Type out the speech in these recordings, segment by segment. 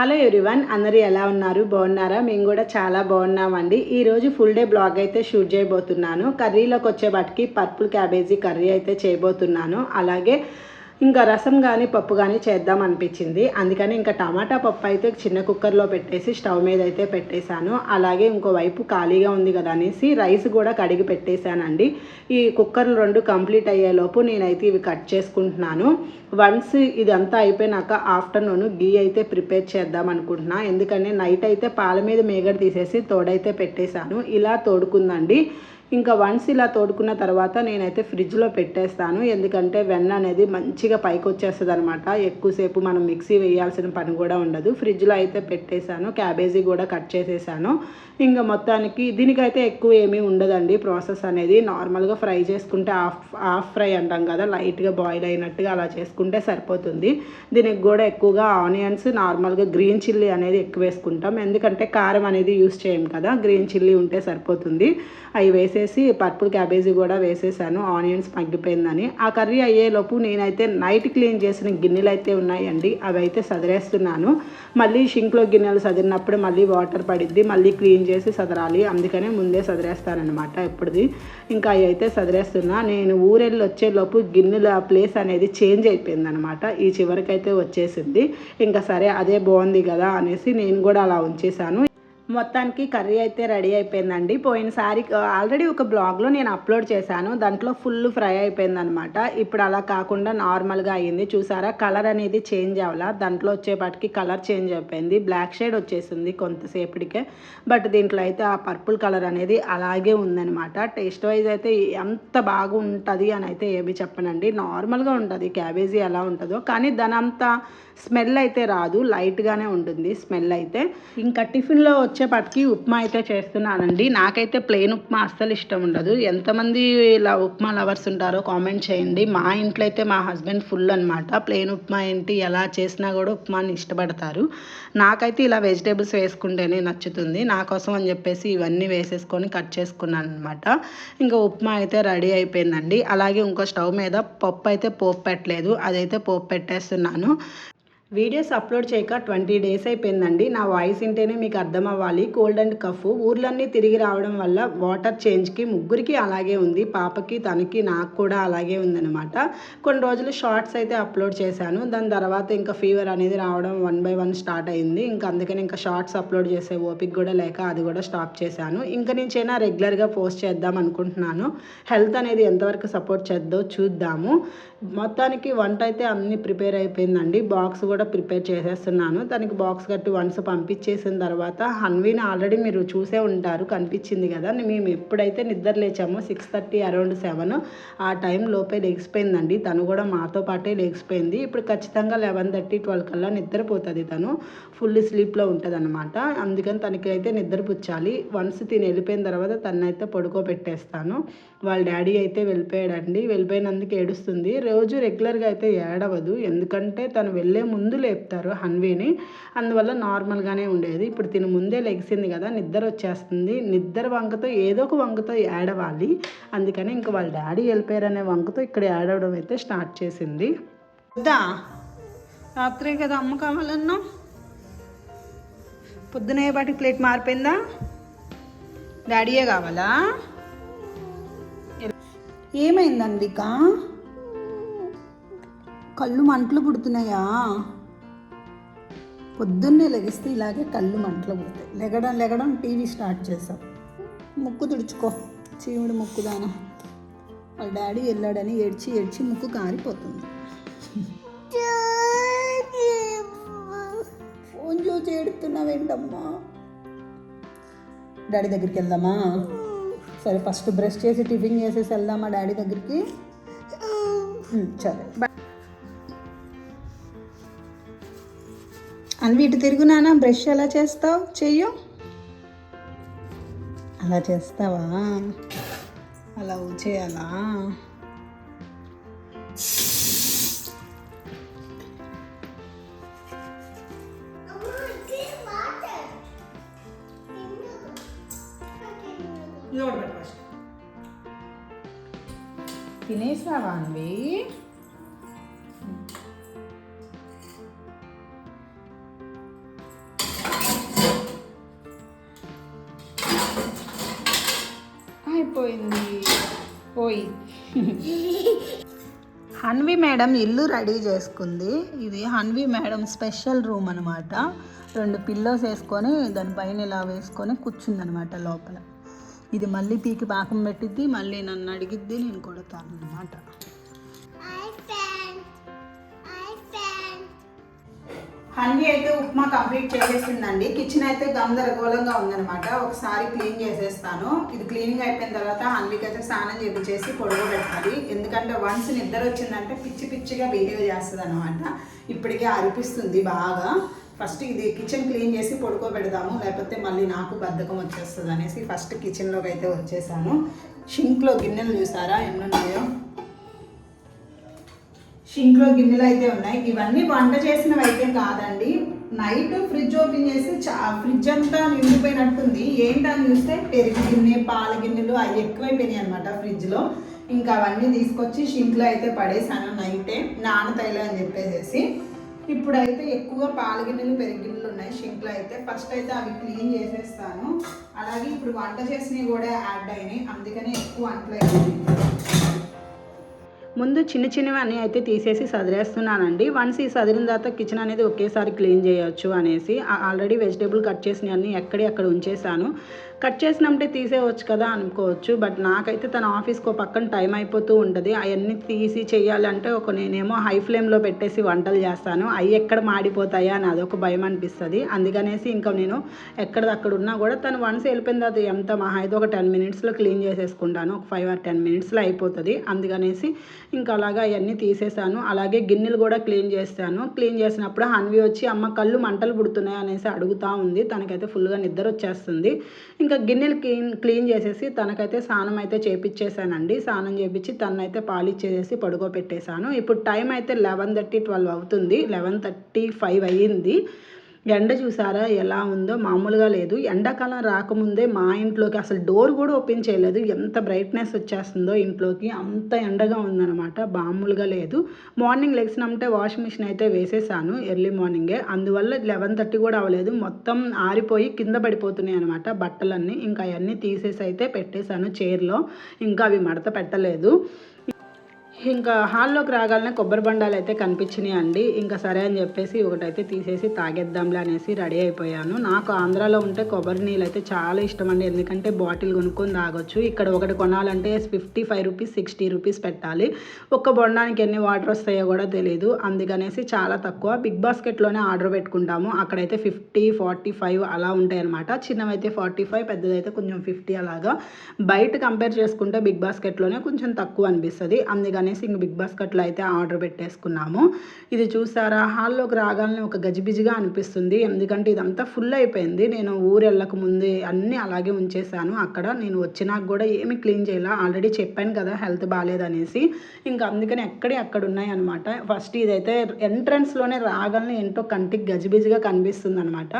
Hello everyone అందరూ ఎలా ఉన్నారు? బాగున్నారా? మేము కూడా చాలా బాగున్నామండి. ఈరోజు ఫుల్ డే బ్లాగ్ అయితే షూట్ చేయబోతున్నాను. కర్రీలోకి వచ్చేవాటికి పర్పుల్ క్యాబేజీ కర్రీ అయితే చేయబోతున్నాను. అలాగే ఇంకా రసం కానీ పప్పు కానీ చేద్దాం అనిపించింది. అందుకని ఇంకా టమాటా పప్పు అయితే చిన్న కుక్కర్లో పెట్టేసి స్టవ్ మీద అయితే పెట్టేశాను. అలాగే ఇంకో వైపు ఖాళీగా ఉంది కదా అనేసి రైస్ కూడా కడిగి పెట్టేశానండి. ఈ కుక్కర్లు రెండు కంప్లీట్ అయ్యేలోపు నేనైతే ఇవి కట్ చేసుకుంటున్నాను. వన్స్ ఇదంతా అయిపోయినాక ఆఫ్టర్నూన్ గీ అయితే ప్రిపేర్ చేద్దాం అనుకుంటున్నా. ఎందుకంటే నైట్ అయితే పాల మీద మేగడ తీసేసి తోడైతే పెట్టేశాను. ఇలా తోడుకుందండి. ఇంకా వన్స్ ఇలా తోడుకున్న తర్వాత నేనైతే ఫ్రిడ్జ్లో పెట్టేస్తాను. ఎందుకంటే వెన్న అనేది మంచిగా పైకి వచ్చేస్తుంది అనమాట ఎక్కువసేపు మనం మిక్సీ వేయాల్సిన పని కూడా ఉండదు. ఫ్రిడ్జ్లో అయితే పెట్టేశాను. క్యాబేజీ కూడా కట్ చేసేసాను. ఇంకా మొత్తానికి దీనికైతే ఎక్కువ ఏమీ ఉండదండి. ప్రాసెస్ అనేది నార్మల్గా ఫ్రై చేసుకుంటే హాఫ్ హాఫ్ ఫ్రై అంటాం కదా లైట్గా బాయిల్ అయినట్టుగా అలా చేసుకుంటే సరిపోతుంది. దీనికి కూడా ఎక్కువగా ఆనియన్స్ నార్మల్గా గ్రీన్ చిల్లీ అనేది ఎక్కువ వేసుకుంటాం. ఎందుకంటే కారం అనేది యూస్ చేయం కదా గ్రీన్ చిల్లీ ఉంటే సరిపోతుంది. అవి వేసే వేసేసి పర్పుల్ క్యాబేజీ కూడా వేసేసాను. ఆనియన్స్ మగ్గిపోయిందని. ఆ కర్రీ అయ్యేలోపు నేనైతే నైట్ క్లీన్ చేసిన గిన్నెలు అయితే ఉన్నాయండి. అవి అయితే సదిరేస్తున్నాను. మళ్ళీ షింక్లో గిన్నెలు సదిరినప్పుడు మళ్ళీ వాటర్ పడిద్ది. మళ్ళీ క్లీన్ చేసి సదరాలి. అందుకనే ముందే సదిరేస్తానమాట ఎప్పుడుది ఇంకా అవి అయితే సదిరేస్తున్నా. నేను ఊరెళ్ళి వచ్చేలోపు గిన్నెల ప్లేస్ అనేది చేంజ్ అయిపోయిందనమాట ఈ చివరికైతే వచ్చేసింది ఇంకా సరే అదే బాగుంది కదా అనేసి నేను కూడా అలా ఉంచేసాను మొత్తానికి కర్రీ అయితే రెడీ అయిపోయిందండి. పోయినసారి ఆల్రెడీ ఒక బ్లాగ్లో నేను అప్లోడ్ చేశాను. దాంట్లో ఫుల్ ఫ్రై అయిపోయిందనమాట ఇప్పుడు అలా కాకుండా నార్మల్గా అయ్యింది. చూసారా? కలర్ అనేది చేంజ్ అవ్వాల. దాంట్లో వచ్చేపాటికి కలర్ చేంజ్ అయిపోయింది. బ్లాక్ షేడ్ వచ్చేసింది కొంతసేపటికే. బట్ దీంట్లో అయితే ఆ పర్పుల్ కలర్ అనేది అలాగే ఉందనమాట టేస్ట్ వైజ్ అయితే ఎంత బాగుంటుంది అని అయితే ఏమి చెప్పనండి. నార్మల్గా ఉంటుంది. క్యాబేజీ ఎలా ఉంటుందో. కానీ దాని అంత స్మెల్ అయితే రాదు. లైట్గానే ఉంటుంది స్మెల్ అయితే. ఇంకా టిఫిన్లో వచ్చేపాటికి ఉప్మా అయితే చేస్తున్నానండి. నాకైతే ప్లెయిన్ ఉప్మా అస్సలు ఇష్టం ఉండదు. ఎంతమంది ఇలా ఉప్మా లవర్స్ ఉంటారో కామెంట్ చేయండి. మా ఇంట్లో అయితే మా హస్బెండ్ ఫుల్ అనమాట ప్లెయిన్ ఉప్మా ఏంటి ఎలా చేసినా కూడా ఉప్మాని ఇష్టపడతారు. నాకైతే ఇలా వెజిటేబుల్స్ వేసుకుంటేనే నచ్చుతుంది. నా కోసం అని చెప్పేసి ఇవన్నీ వేసేసుకొని కట్ చేసుకున్నాను అనమాట ఇంకా ఉప్మా అయితే రెడీ అయిపోయిందండి. అలాగే ఇంకో స్టవ్ మీద పప్పు అయితే పోపు పెట్టలేదు. అదైతే పోపు పెట్టేస్తున్నాను. వీడియోస్ అప్లోడ్ చేయక ట్వంటీ డేస్ అయిపోయిందండి. నా వాయిస్ వింటేనే మీకు అర్థం అవ్వాలి. కోల్డ్ అండ్ కఫ్ ఊర్లన్నీ తిరిగి రావడం వల్ల వాటర్ చేంజ్కి ముగ్గురికి అలాగే ఉంది. పాపకి తనకి నాకు కూడా అలాగే ఉందనమాట కొన్ని రోజులు షార్ట్స్ అయితే అప్లోడ్ చేశాను. దాని తర్వాత ఇంకా ఫీవర్ అనేది రావడం వన్ బై వన్ స్టార్ట్ అయింది. ఇంకా అందుకని ఇంకా షార్ట్స్ అప్లోడ్ చేసే ఓపిక కూడా లేక అది కూడా స్టాప్ చేశాను. ఇంకా నుంచైనా రెగ్యులర్గా పోస్ట్ చేద్దాం అనుకుంటున్నాను. హెల్త్ అనేది ఎంతవరకు సపోర్ట్ చేద్దో చూద్దాము. మొత్తానికి వంట అయితే అన్ని ప్రిపేర్ అయిపోయిందండి. బాక్స్ కూడా ప్రిపేర్ చేసేస్తున్నాను. దానికి బాక్స్ కట్టి వన్స్ పంపించేసిన తర్వాత హన్వీని ఆల్రెడీ మీరు చూసే ఉంటారు కనిపించింది కదా. మేము ఎప్పుడైతే నిద్ర లేచామో సిక్స్ థర్టీ అరౌండ్ సెవెన్ ఆ టైం లోపే లేచిపోయిందండి. తను కూడా మాతో పాటే లేచిపోయింది. ఇప్పుడు ఖచ్చితంగా లెవెన్ థర్టీ ట్వెల్వ్ కల్లా నిద్రపోతుంది తను. ఫుల్ స్లీప్లో ఉంటుంది అనమాట అందుకని తనకైతే నిద్రపుచ్చాలి. వన్స్ తిని వెళ్ళిపోయిన తర్వాత తనైతే పడుకోబెట్టేస్తాను. వాళ్ళ డాడీ అయితే వెళ్ళిపోయాడండి. వెళ్ళిపోయినందుకు ఏడుస్తుంది. రోజు రెగ్యులర్గా అయితే ఏడవదు. ఎందుకంటే తను వెళ్ళే ముందు ముందు లేపుతారు హన్వేని. అందువల్ల నార్మల్గానే ఉండేది. ఇప్పుడు తిని ముందే లెగిసింది కదా నిద్ర వచ్చేస్తుంది. నిద్ర వంకతో ఏదో ఒక వంకతో ఏడవాలి. అందుకని ఇంకా వాళ్ళ డాడీ వెళ్ళిపోయారనే వంకతో ఇక్కడ ఏడవడం అయితే స్టార్ట్ చేసింది. వద్దా? రాత్రే కదా అమ్మ కావాలన్నా. పొద్దునే బాటి ప్లేట్ మారిపోయిందా? డాడీయే కావాలా? ఏమైందండి కళ్ళు మంటలు పుడుతున్నాయా? పొద్దున్నే లెగిస్తే ఇలాగే కళ్ళు మంటలు పుడతాయి. లెగడం లెగడం టీవీ స్టార్ట్ చేసాం ముక్కు తుడుచుకో. చీముడు ముక్కుదానా. వాళ్ళ డాడీ వెళ్ళాడని ఏడ్చి ఏడ్చి ముక్కు కారిపోతుంది. ఫోన్ చూసి ఏడుతున్నావేంటమ్మా? డాడీ దగ్గరికి వెళ్దామా? సరే ఫస్ట్ బ్రష్ చేసి టిఫిన్ చేసేసి వెళ్దామా డాడీ దగ్గరికి? సరే. అన్వి ఇటు తిరుగునానా బ్రష్ ఎలా చేస్తావు? చెయ్యు. అలా చేస్తావా? అలా చేయాలా? పోయింది. పోయి. హన్వి మేడం ఇల్లు రెడీ చేసుకుంది. ఇది హన్వి మేడం స్పెషల్ రూమ్ అనమాట రెండు పిల్లోస్ వేసుకొని దానిపైన ఇలా వేసుకొని కూర్చుందనమాట లోపల. ఇది మళ్ళీ పీకి పాకం పెట్టిద్ది మళ్ళీ నన్ను అడిగిద్ది నేను కొడతాను అనమాట అన్నీ అయితే ఉప్మా కంప్లీట్ చేసేసిందండి. కిచెన్ అయితే గందరగోళంగా ఉందన్నమాట. ఒకసారి క్లీన్ చేసేస్తాను. ఇది క్లీనింగ్ అయిపోయిన తర్వాత హన్వికి అయితే స్నానం చేపించేసి పొడవు పెట్టాలి. ఎందుకంటే వన్స్ నిద్ర వచ్చిందంటే పిచ్చి పిచ్చిగా బిహేవ్ చేస్తుంది అనమాట ఇప్పటికే అరిపిస్తుంది బాగా. ఫస్ట్ ఇది కిచెన్ క్లీన్ చేసి పడుకోబెడదాము లేకపోతే మళ్ళీ నాకు బద్ధకం వచ్చేస్తుంది అనేసి ఫస్ట్ కిచెన్లోకి అయితే వచ్చేసాను. షింక్లో గిన్నెలు చూసారా? ఎన్నున్నాయో షింక్లో గిన్నెలు అయితే ఉన్నాయి. ఇవన్నీ వంట చేసినవి అయితే కాదండి. నైట్ ఫ్రిడ్జ్ ఓపెన్ చేసి చా ఫ్రిడ్జ్ అంతా నిండిపోయినట్టుంది. ఏంటని చూస్తే పెరుగు గిన్నె పాల గిన్నెలు అవి ఎక్కువైపోయినాయి అనమాట ఫ్రిడ్జ్లో. ఇంకా అవన్నీ తీసుకొచ్చి షింక్లో అయితే పడేసాను నైటే. నానతైలే అని చెప్పేసి ఇప్పుడైతే ఎక్కువ పాల గిన్నెలు పెరుగు గిన్నెలు ఉన్నాయి షింక్లో అయితే. ఫస్ట్ అయితే అవి క్లీన్ చేసేస్తాను. అలాగే ఇప్పుడు వంట చేసినవి కూడా యాడ్ అయినాయి. అందుకనే ఎక్కువ వంటలు అయినాయి ముందు చిన్న చిన్నవి అన్నీ అయితే తీసేసి సదిరేస్తున్నానండి. వన్స్ ఈ సదిరిన తర్వాత కిచెన్ అనేది ఒకేసారి క్లీన్ చేయొచ్చు అనేసి ఆల్రెడీ వెజిటేబుల్ కట్ చేసినవి అన్నీ ఎక్కడి అక్కడ ఉంచేసాను కట్ చేసినప్పుడే తీసేయవచ్చు కదా అనుకోవచ్చు. బట్ నాకైతే తన ఆఫీస్కి ఒక పక్కన టైం అయిపోతూ ఉంటుంది. అవన్నీ తీసి చేయాలంటే ఒక నేనేమో హై ఫ్లేమ్లో పెట్టేసి వంటలు చేస్తాను. అవి ఎక్కడ మాడిపోతాయా అని అదొక భయం అనిపిస్తుంది. అందుకనేసి ఇంకా నేను ఎక్కడదక్కడ ఉన్నా కూడా తను వన్స్ వెళ్ళిపోయింది అది ఎంత మహా అయితే ఒక టెన్ మినిట్స్లో క్లీన్ చేసేసుకుంటాను. ఒక ఫైవ్ ఆర్ టెన్ మినిట్స్లో అయిపోతుంది. అందుకనేసి ఇంకా అలాగా అవన్నీ తీసేసాను. అలాగే గిన్నెలు కూడా క్లీన్ చేస్తాను. క్లీన్ చేసినప్పుడు హన్వి వచ్చి అమ్మ కళ్ళు మంటలు పుడుతున్నాయి? అనేసి అడుగుతూ ఉంది. తనకైతే ఫుల్గా నిద్ర వచ్చేస్తుంది. ఇంకా గిన్నెలు క్లీన్ క్లీన్ చేసేసి తనకైతే స్నానం అయితే చేపించేశానండి స్నానం చేపించి తనైతే పాలిచ్చేసేసి పడుకోబెట్టేశాను. ఇప్పుడు టైం అయితే లెవెన్ థర్టీ ట్వెల్వ్ అవుతుంది. లెవెన్ థర్టీ ఫైవ్ అయ్యింది. ఎండ చూసారా? ఎలా ఉందో? మామూలుగా లేదు. ఎండాకాలం రాకముందే మా ఇంట్లోకి అసలు డోర్ కూడా ఓపెన్ చేయలేదు. ఎంత బ్రైట్నెస్ వచ్చేస్తుందో ఇంట్లోకి. అంత ఎండగా ఉందన్నమాట. మామూలుగా లేదు. మార్నింగ్ లెగ్సినమ్టే వాషింగ్ మిషన్ అయితే వేసేసాను ఎర్లీ మార్నింగే. అందువల్ల లెవెన్ థర్టీ కూడా అవ్వలేదు. మొత్తం ఆరిపోయి కింద పడిపోతున్నాయి అనమాట బట్టలన్నీ. ఇంకా అవన్నీ తీసేసి అయితే పెట్టేశాను చైర్లో. ఇంకా అవి మడత పెట్టలేదు. ఇంకా హాల్లోకి రాగానే కొబ్బరి బండాలు అయితే కనిపించినాయి అండి. ఇంకా సరే అని చెప్పేసి ఒకటైతే తీసేసి తాగేద్దాంలే అనేసి రెడీ అయిపోయాను. నాకు ఆంధ్రాలో ఉంటే కొబ్బరి నీళ్ళు అయితే చాలా ఇష్టం అండి. ఎందుకంటే బాటిల్ కొనుక్కొని తాగొచ్చు. ఇక్కడ ఒకటి కొనాలంటే fifty five rupees sixty rupees పెట్టాలి. ఒక్క బొండానికి ఎన్ని వాటర్ వస్తాయో కూడా తెలియదు అందుకనేసి చాలా తక్కువ. బిగ్ బాస్కెట్లోనే ఆర్డర్ పెట్టుకుంటాము. అక్కడైతే ఫిఫ్టీ ఫార్టీ ఫైవ్ అలా ఉంటాయి అనమాట చిన్నవైతే ఫార్టీ ఫైవ్ పెద్దదైతే కొంచెం ఫిఫ్టీ అలాగా. బయట కంపేర్ చేసుకుంటే బిగ్ బాస్కెట్లోనే కొంచెం తక్కువ అనిపిస్తుంది. అందుకని అనేసి ఇంక బిగ్ బాస్కెట్లో అయితే ఆర్డర్ పెట్టేసుకున్నాము. ఇది చూసారా? హాల్లోకి రాగానే ఒక గజిబిజిగా అనిపిస్తుంది. ఎందుకంటే ఇదంతా ఫుల్ అయిపోయింది. నేను ఊరు వెళ్ళక ముందే అన్నీ అలాగే ఉంచేసాను అక్కడ నేను వచ్చినాక కూడా ఏమి క్లీన్ చేయాల. ఆల్రెడీ చెప్పాను కదా హెల్త్ బాగాలేదనేసి. ఇంకా అందుకని ఎక్కడి అక్కడ ఉన్నాయి అనమాట ఫస్ట్ ఇదైతే ఎంట్రన్స్లోనే రాగానే ఏంటో కంటికి గజిబిజిగా కనిపిస్తుంది అనమాట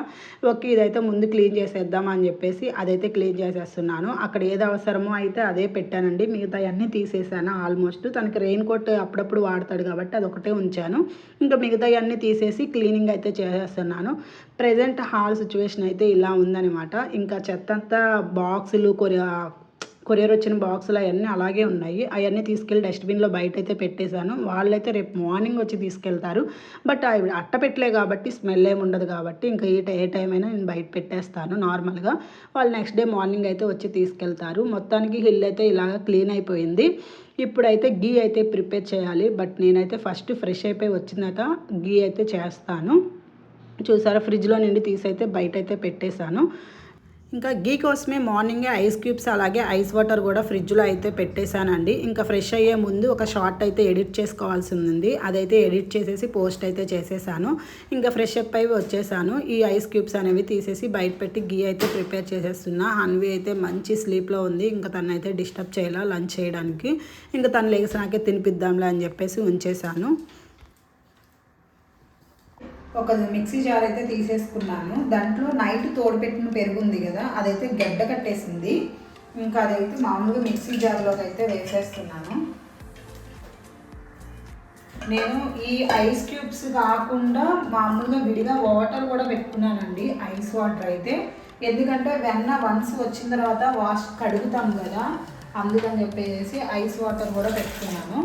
ఓకే ఇదైతే ముందు క్లీన్ చేసేద్దాం అని చెప్పేసి అదైతే క్లీన్ చేసేస్తున్నాను. అక్కడ ఏది అవసరమో అయితే అదే పెట్టానండి. మిగతా అన్నీ తీసేసాను ఆల్మోస్ట్. తనకి రెయిన్ కోట్ అప్పుడప్పుడు వాడతాడు కాబట్టి అది ఒకటే ఉంచాను. ఇంకా మిగతా అన్నీ తీసేసి క్లీనింగ్ అయితే చేసేస్తున్నాను. ప్రజెంట్ హాల్ సిచ్యువేషన్ అయితే ఇలా ఉందనమాట ఇంకా చెత్త అంతా బాక్సులు కొరియా కొరియర్ వచ్చిన బాక్సులు అవన్నీ అలాగే ఉన్నాయి. అవన్నీ తీసుకెళ్ళి డస్ట్బిన్లో బయట అయితే పెట్టేశాను. వాళ్ళైతే రేపు మార్నింగ్ వచ్చి తీసుకెళ్తారు. బట్ అవి అట్ట పెట్టలే కాబట్టి స్మెల్ ఏమి ఉండదు కాబట్టి ఇంకా ఈ ఏ టైం అయినా నేను బయట పెట్టేస్తాను నార్మల్గా. వాళ్ళు నెక్స్ట్ డే మార్నింగ్ అయితే వచ్చి తీసుకెళ్తారు. మొత్తానికి హిల్ అయితే ఇలాగ క్లీన్ అయిపోయింది. ఇప్పుడైతే గీ అయితే ప్రిపేర్ చేయాలి. బట్ నేనైతే ఫస్ట్ ఫ్రెష్ అయిపోయి వచ్చినాక గీ అయితే చేస్తాను. చూసారా? ఫ్రిడ్జ్లో నుండి తీసి అయితే బయట అయితే పెట్టేశాను. ఇంకా గీ కోసమే మార్నింగే ఐస్ క్యూబ్స్ అలాగే ఐస్ వాటర్ కూడా ఫ్రిడ్జ్లో అయితే పెట్టేశానండి. ఇంకా ఫ్రెష్ అయ్యే ముందు ఒక షార్ట్ అయితే ఎడిట్ చేసుకోవాల్సి ఉంది అదైతే ఎడిట్ చేసేసి పోస్ట్ అయితే చేసేసాను. ఇంకా ఫ్రెష్ అప్ అయి వచ్చేసాను. ఈ ఐస్ క్యూబ్స్ అనేవి తీసేసి బయట పెట్టి గీ అయితే ప్రిపేర్ చేసేస్తున్నా. హన్వి అయితే మంచి స్లీప్లో ఉంది. ఇంకా తను అయితే డిస్టర్బ్ చేయాల లంచ్ చేయడానికి. ఇంకా తను లేచినాకే తినిపిద్దాంలే అని చెప్పేసి ఉంచేసాను. ఒక మిక్సీ జార్ అయితే తీసేసుకున్నాను. దాంట్లో నైట్ తోడుపెట్టిన పెరుగు ఉంది కదా అదైతే గడ్డ కట్టేసింది. ఇంకా అదైతే మామూలుగా మిక్సీ జార్లోకి అయితే వేసేస్తున్నాను. నేను ఈ ఐస్ క్యూబ్స్ కాకుండా మామూలుగా విడిగా వాటర్ కూడా పెట్టుకున్నానండి ఐస్ వాటర్ అయితే. ఎందుకంటే వెన్న వన్స్ వచ్చిన తర్వాత వాష్ కడుగుతాం కదా అందుకని చెప్పేసి ఐస్ వాటర్ కూడా పెట్టుకున్నాను.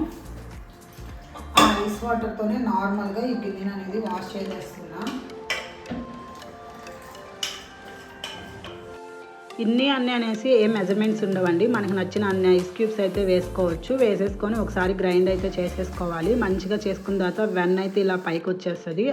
ఐస్ వాటర్తోనే నార్మల్గా ఈ గిన్నెను అనేది వాష్ చేసేస్తున్నా. ఇన్ని అన్ని అనేసి ఏ మెజర్మెంట్స్ ఉండవండి. మనకు నచ్చిన అన్ని ఐస్ క్యూబ్స్ అయితే వేసుకోవచ్చు. వేసేసుకొని ఒకసారి గ్రైండ్ అయితే చేసేసుకోవాలి. మంచిగా చేసుకున్న తర్వాత వెన్ అయితే ఇలా పైకి వచ్చేస్తుంది.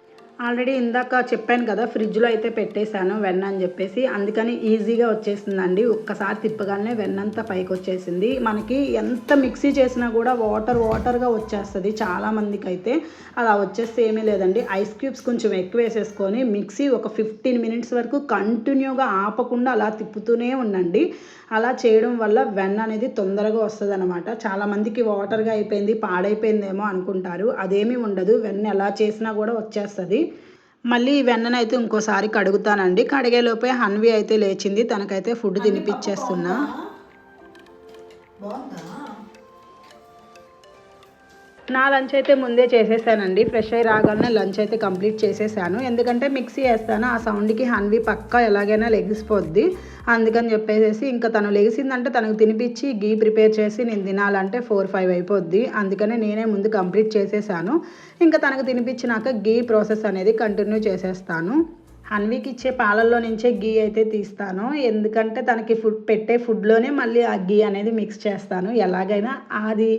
ఆల్రెడీ ఇందాక చెప్పాను కదా ఫ్రిడ్జ్లో అయితే పెట్టేశాను వెన్న అని చెప్పేసి. అందుకని ఈజీగా వచ్చేసిందండి. ఒక్కసారి తిప్పగానే వెన్నంతా పైకి వచ్చేసింది మనకి ఎంత మిక్సీ చేసినా కూడా వాటర్ వాటర్గా వచ్చేస్తుంది చాలామందికి అయితే అలా వచ్చేస్తే ఏమీ లేదండి. ఐస్ క్యూబ్స్ కొంచెం ఎక్కువ వేసేసుకొని మిక్సీ ఒక ఫిఫ్టీన్ మినిట్స్ వరకు కంటిన్యూగా ఆపకుండా అలా తిప్పుతూనే ఉండండి. అలా చేయడం వల్ల వెన్న అనేది తొందరగా వస్తుంది అనమాట చాలామందికి వాటర్గా అయిపోయింది పాడైపోయిందేమో అనుకుంటారు. అదేమీ ఉండదు. వెన్న ఎలా చేసినా కూడా వచ్చేస్తుంది. మళ్ళీ ఈ వెన్నను అయితే ఇంకోసారి కడుగుతానండి. కడిగేలోపే హన్వి అయితే లేచింది. తనకైతే ఫుడ్ తినిపించేస్తున్నా బాగుందా? నా లంచ్ అయితే ముందే చేసేసానండి. ఫ్రెష్ అయ్యి రాగానే లంచ్ అయితే కంప్లీట్ చేసేసాను. ఎందుకంటే మిక్సీ వేస్తాను. ఆ సౌండ్కి హన్వి పక్క ఎలాగైనా లెగిసిపోద్ది అందుకని చెప్పేసి ఇంకా తను లెగిసిందంటే తనకు తినిపించి గీ ప్రిపేర్ చేసి నేను తినాలంటే ఫోర్ ఫైవ్ అయిపోద్ది. అందుకనే నేనే ముందు కంప్లీట్ చేసేసాను. ఇంకా తనకు తినిపించినాక గీ ప్రాసెస్ అనేది కంటిన్యూ చేసేస్తాను. హన్వీకి ఇచ్చే పాలల్లో నుంచే గీ అయితే తీస్తాను. ఎందుకంటే తనకి ఫుడ్ పెట్టే ఫుడ్లోనే మళ్ళీ ఆ గీ అనేది మిక్స్ చేస్తాను. ఎలాగైనా అది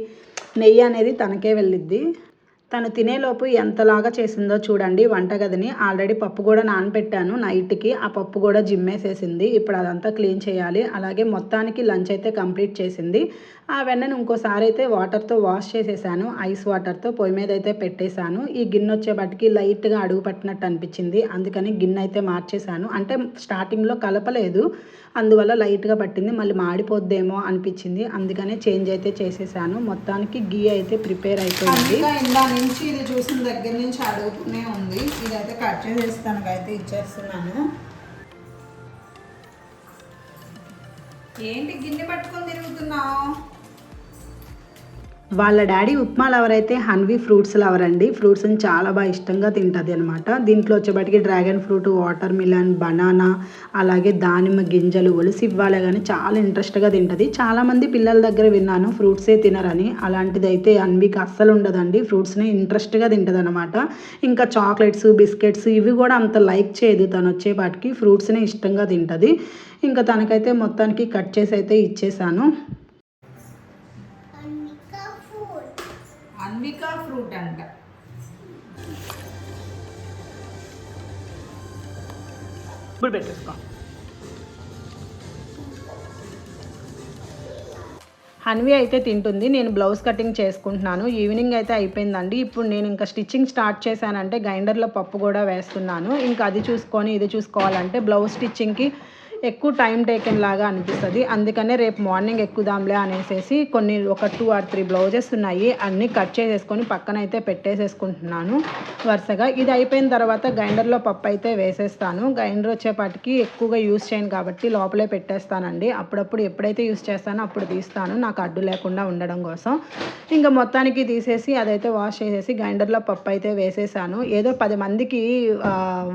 నెయ్యి అనేది తనకే వెళ్ళిద్ది. తను తినేలోపు ఎంతలాగా చేసిందో చూడండి వంటగదిని. ఆల్రెడీ పప్పు కూడా నానబెట్టాను నైట్కి. ఆ పప్పు కూడా జిమ్మేసేసింది. ఇప్పుడు అదంతా క్లీన్ చేయాలి. అలాగే మొత్తానికి లంచ్ అయితే కంప్లీట్ చేసింది. ఆ వెన్నను ఇంకోసారి అయితే వాటర్తో వాష్ చేసేసాను ఐస్ వాటర్తో పొయ్యి మీద అయితే పెట్టేశాను. ఈ గిన్నె వచ్చేపటికి లైట్గా అడుగు పట్టినట్టు అనిపించింది. అందుకని గిన్నె అయితే మార్చేశాను. అంటే స్టార్టింగ్లో కలపలేదు అందువల్ల లైట్గా పట్టింది. మళ్ళీ మాడిపోద్దేమో అనిపించింది. అందుకనే చేంజ్ అయితే చేసేసాను. మొత్తానికి గీ అయితే ప్రిపేర్ అయిపోయింది. ఇందా నుంచి ఇది చూసిన దగ్గర నుంచి అడుగుతూనే ఉంది. ఇదైతే కట్ చేసేసి అయితే ఇచ్చేస్తున్నాను. ఏంటి గిన్నె పట్టుకొని తిరుగుతున్నావు? వాళ్ళ డాడీ ఉప్మా లవర్ అయితే హన్వీ ఫ్రూట్స్ లవర్ అండి. ఫ్రూట్స్ని చాలా బాగా ఇష్టంగా తింటుంది అనమాట దీంట్లో వచ్చేపటికి dragon fruit watermelon banana అలాగే దానిమ్మ గింజలు ఒలిసి ఇవ్వాలి కానీ చాలా ఇంట్రెస్ట్గా తింటుంది. చాలామంది పిల్లల దగ్గర విన్నాను ఫ్రూట్సే తినరని. అలాంటిది అయితే అస్సలు ఉండదండి. ఫ్రూట్స్ని ఇంట్రెస్ట్గా తింటుంది అనమాట ఇంకా చాక్లెట్స్ బిస్కెట్స్ ఇవి కూడా అంత లైక్ చేయదు. తను వచ్చేపాటికి ఫ్రూట్స్నే ఇష్టంగా తింటుంది. ఇంకా తనకైతే మొత్తానికి కట్ చేసి అయితే ఇచ్చేసాను. అన్వికా ఫ్రూట్ అంట. ఇప్పుడు పెట్టేసుకో. హన్వి అయితే తింటుంది నేను బ్లౌజ్ కటింగ్ చేసుకుంటున్నాను ఈవినింగ్ అయితే అయిపోయిందండి ఇప్పుడు నేను ఇంకా స్టిచ్చింగ్ స్టార్ట్ చేశానంటే గ్రైండర్లో పప్పు కూడా వేస్తున్నాను ఇంకా అది చూసుకొని ఇది చూసుకోవాలంటే బ్లౌజ్ స్టిచ్చింగ్కి ఎక్కువ టైం టేకెన్ లాగా అనిపిస్తుంది. అందుకనే రేపు మార్నింగ్ ఎక్కుదాంలే అనేసి కొన్ని ఒక టూ ఆర్ త్రీ బ్లౌజెస్ ఉన్నాయి. అన్నీ కట్ చేసేసుకొని పక్కన అయితే పెట్టేసేసుకుంటున్నాను వరుసగా. ఇది అయిపోయిన తర్వాత గ్రైండర్లో పప్పు అయితే వేసేస్తాను. గ్రైండర్ వచ్చేపాటికి ఎక్కువగా యూస్ చేయను కాబట్టి లోపలే పెట్టేస్తానండి. అప్పుడప్పుడు ఎప్పుడైతే యూస్ చేస్తానో అప్పుడు తీస్తాను. నాకు అడ్డు లేకుండా ఉండడం కోసం. ఇంకా మొత్తానికి తీసేసి అదైతే వాష్ చేసేసి గ్రైండర్లో పప్పు అయితే వేసేసాను. ఏదో పది మందికి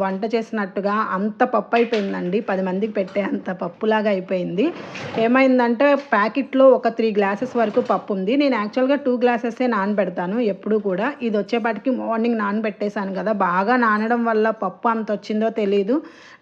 వంట చేసినట్టుగా అంత పప్పు అయిపోయిందండి. పది మందికి పెట్టే అంత పప్పులాగా అయిపోయింది. ఏమైందంటే ప్యాకెట్లో ఒక త్రీ గ్లాసెస్ వరకు పప్పు ఉంది నేను యాక్చువల్గా టూ గ్లాసెసే నానబెడతాను ఎప్పుడు కూడా. ఇది వచ్చేపాటికి మార్నింగ్ నానబెట్టేశాను కదా బాగా నానడం వల్ల పప్పు అంత వచ్చిందో తెలియదు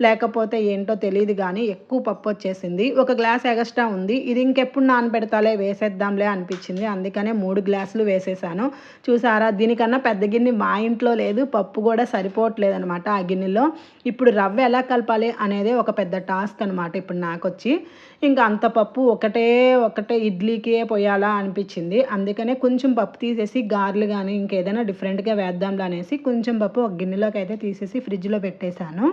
లేకపోతే ఏంటో తెలియదు కానీ ఎక్కువ పప్పు వచ్చేసింది. ఒక గ్లాస్ ఎగస్ట్రా ఉంది. ఇది ఇంకెప్పుడు నానబెడతాలే వేసేద్దాంలే అనిపించింది. అందుకనే మూడు గ్లాసులు వేసేసాను చూసారా దీనికన్నా పెద్ద గిన్నె మా ఇంట్లో లేదు పప్పు కూడా సరిపోవట్లేదు అనమాట ఆ గిన్నెలో. ఇప్పుడు రవ్వ ఎలా కలపాలి అనేది ఒక పెద్ద టాస్క్ అనమాట ఇప్పుడు నాకు వచ్చి ఇంకా అంత పప్పు ఒకటే ఒకటే ఇడ్లీకే పోయాలా అనిపించింది. అందుకనే కొంచెం పప్పు తీసేసి గారెలు కానీ ఇంకేదైనా డిఫరెంట్గా వేద్దాంలా అనేసి కొంచెం పప్పు ఒక గిన్నెలోకి అయితే తీసేసి ఫ్రిడ్జ్లో పెట్టేశాను.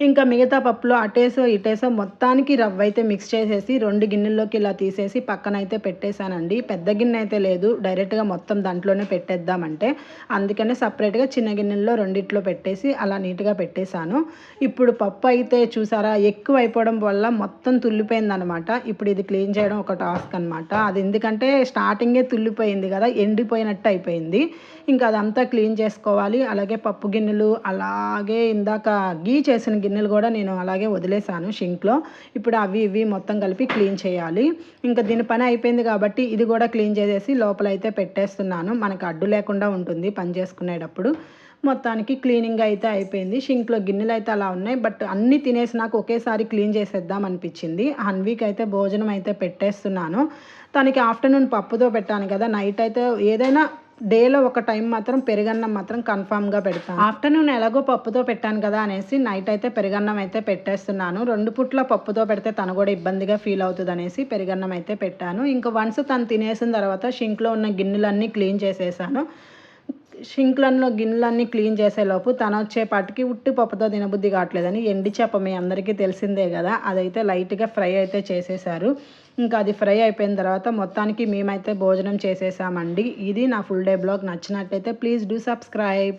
ఇంకా మిగతా పప్పులో అటేసో ఇటేసో మొత్తానికి రవ్వ అయితే మిక్స్ చేసేసి రెండు గిన్నెల్లోకి ఇలా తీసేసి పక్కన అయితే పెట్టేశానండి. పెద్ద గిన్నె అయితే లేదు. డైరెక్ట్గా మొత్తం దాంట్లోనే పెట్టేద్దామంటే. అందుకనే సపరేట్గా చిన్న గిన్నెల్లో రెండిట్లో పెట్టేసి అలా నీట్గా పెట్టేశాను. ఇప్పుడు పప్పు అయితే చూసారా ఎక్కువ అయిపోవడం వల్ల మొత్తం తుల్లిపోయిందనమాట. ఇప్పుడు ఇది క్లీన్ చేయడం ఒక టాస్క్ అనమాట అది ఎందుకంటే స్టార్టింగే తుల్లిపోయింది కదా ఎండిపోయినట్టు అయిపోయింది. ఇంకా అదంతా క్లీన్ చేసుకోవాలి. అలాగే పప్పు గిన్నెలు అలాగే ఇందాక గీ చేసిన గిన్నెలు కూడా నేను అలాగే వదిలేశాను షింక్లో. ఇప్పుడు అవి ఇవి మొత్తం కలిపి క్లీన్ చేయాలి. ఇంకా దీని పని అయిపోయింది కాబట్టి ఇది కూడా క్లీన్ చేసేసి లోపల అయితే పెట్టేస్తున్నాను. మనకు అడ్డు లేకుండా ఉంటుంది పని చేసుకునేటప్పుడు. మొత్తానికి క్లీనింగ్ అయితే అయిపోయింది. షింక్లో గిన్నెలు అయితే అలా ఉన్నాయి. బట్ అన్నీ తినేసి నాకు ఒకేసారి క్లీన్ చేసేద్దాం అనిపించింది. హన్వీకి అయితే భోజనం అయితే పెట్టేస్తున్నాను. తనకి ఆఫ్టర్నూన్ పప్పుతో పెట్టాను కదా. నైట్ అయితే ఏదైనా డేలో ఒక టైం మాత్రం పెరుగన్నం మాత్రం కన్ఫామ్గా పెడతాను. ఆఫ్టర్నూన్ ఎలాగో పప్పుతో పెట్టాను కదా అనేసి నైట్ అయితే పెరుగన్నం అయితే పెట్టేస్తున్నాను. రెండు పుట్ల పప్పుతో పెడితే తను కూడా ఇబ్బందిగా ఫీల్ అవుతుంది అనేసి పెరుగన్నం అయితే పెట్టాను. ఇంకా వన్స్ తను తినేసిన తర్వాత షింక్లో ఉన్న గిన్నెలన్నీ క్లీన్ చేసేసాను. షింక్లలో గిన్నెలన్నీ క్లీన్ చేసేలోపు తను వచ్చేపాటికి ఉట్టి పప్పుతో తినబుద్ధి కావట్లేదని ఎండి చేప మీ అందరికీ తెలిసిందే కదా. అదైతే లైట్గా ఫ్రై అయితే చేసేసారు ఇంకా అది ఫ్రై అయిపోయిన తర్వాత మొత్తానికి మేమైతే భోజనం చేసేసామండి. ఇది నా ఫుల్ డే బ్లాగ్. నచ్చినట్లయితే ప్లీజ్ డూ సబ్స్క్రైబ్.